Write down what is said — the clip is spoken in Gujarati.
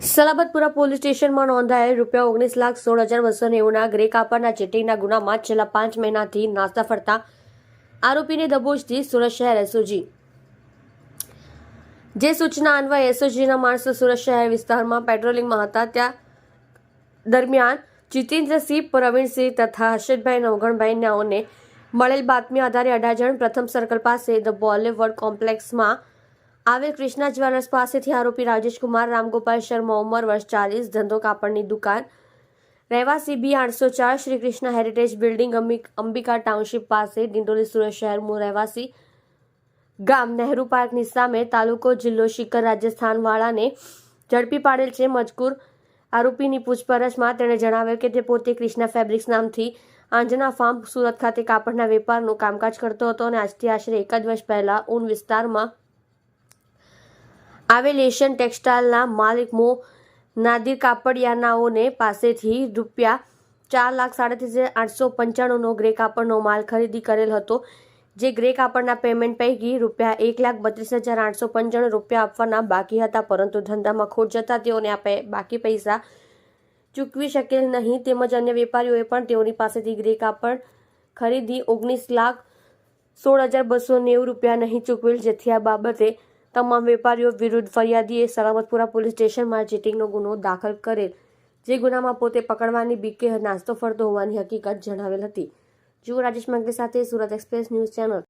સલાબતપુરા પોલીસ સ્ટેશનમાં નોંધાયેલ રૂપિયા ઓગણીસ લાખ સોળ હજાર બસો નેવુંના ગ્રે કાપડના ચેટિંગના ગુનામાં છેલ્લા પાંચ મહિનાથી નાસ્તા ફરતા આરોપીને દબોચથી સુરત શહેર એસઓજી. જે સૂચના અન્વયે એસઓજીના માણસો સુરત શહેર વિસ્તારમાં પેટ્રોલિંગમાં હતા, ત્યાં દરમિયાન જીતેન્દ્રસિંહ, પ્રવીણસિંહ તથા હર્ષદભાઈ નવગણભાઈ નાઓને મળેલ બાતમી આધારે અઢાર જણ પ્રથમ સર્કલ પાસે ધ બોલિવર્ડ કોમ્પ્લેક્સમાં આવેલ કૃષ્ણા જ્વેલર્સ પાસેથી આરોપી રાજેશકુમાર રામગોપાલ શર્મા ઉંમર વર્ષ ચાલીસ, ધંધો કાપડની દુકાન. રહેવાસી બી આઠસો ચાર, શ્રી કૃષ્ણ હેરિટેજ બિલ્ડિંગ, અંબિક- ટાઉનશીપ પાસે, ડિંડોલી સુરત શહેર મૂળ રહેવાસી. ગામ નહેરુ પાર્કની સામે તાલુકો જિલ્લો શિખર રાજસ્થાન વાળાને ઝડપી પાડેલ છે મજકૂર. આરોપીની પૂછપરછમાં તેણે જણાવ્યું કે તે પોતે કૃષ્ણા ફેબ્રિક્સ નામથી આંજના ફાર્મ સુરત ખાતે કાપડના વેપારનું કામકાજ કરતો હતો અને આજથી આશરે એક જ વર્ષ પહેલા ઊન વિસ્તારમાં આવેલ એશિયન ટેક્સટાઇલના માલિક મો નાદિર કાપડિયાનાઓને પાસેથી રૂપિયા ચાર લાખ સાડત્રીસ હજાર આઠસો પંચાણુંનો ગ્રે કાપડનો માલ ખરીદી કરેલ હતો, જે ગ્રે કાપડના પેમેન્ટ પૈકી રૂપિયા એક લાખ બત્રીસ હજાર આઠસો પંચાણું રૂપિયા આપવાના બાકી હતા, પરંતુ ધંધામાં ખોટ જતા તેઓને આ બાકી પૈસા ચૂકવી શકેલ નહીં. તેમજ અન્ય વેપારીઓએ પણ તેઓની પાસેથી ગ્રે કાપડ ખરીદી ઓગણીસ લાખ સોળ હજાર બસો નેવું રૂપિયા નહીં ચૂકવેલ, જેથી આ બાબતે તમામ વેપારીઓ વિરુદ્ધ ફરિયાદીએ સલામતપુરા પોલીસ સ્ટેશનમાં ચીટિંગનો ગુનો દાખલ કરેલ, જે ગુનામાં પોતે પકડવાની, બીકે નાસ્તો ફરતો હોવાની હકીકત જણાવેલ હતી. જુઓ રાજેશ મંગલી સાથે સુરત એક્સપ્રેસ ન્યૂઝ ચેનલ.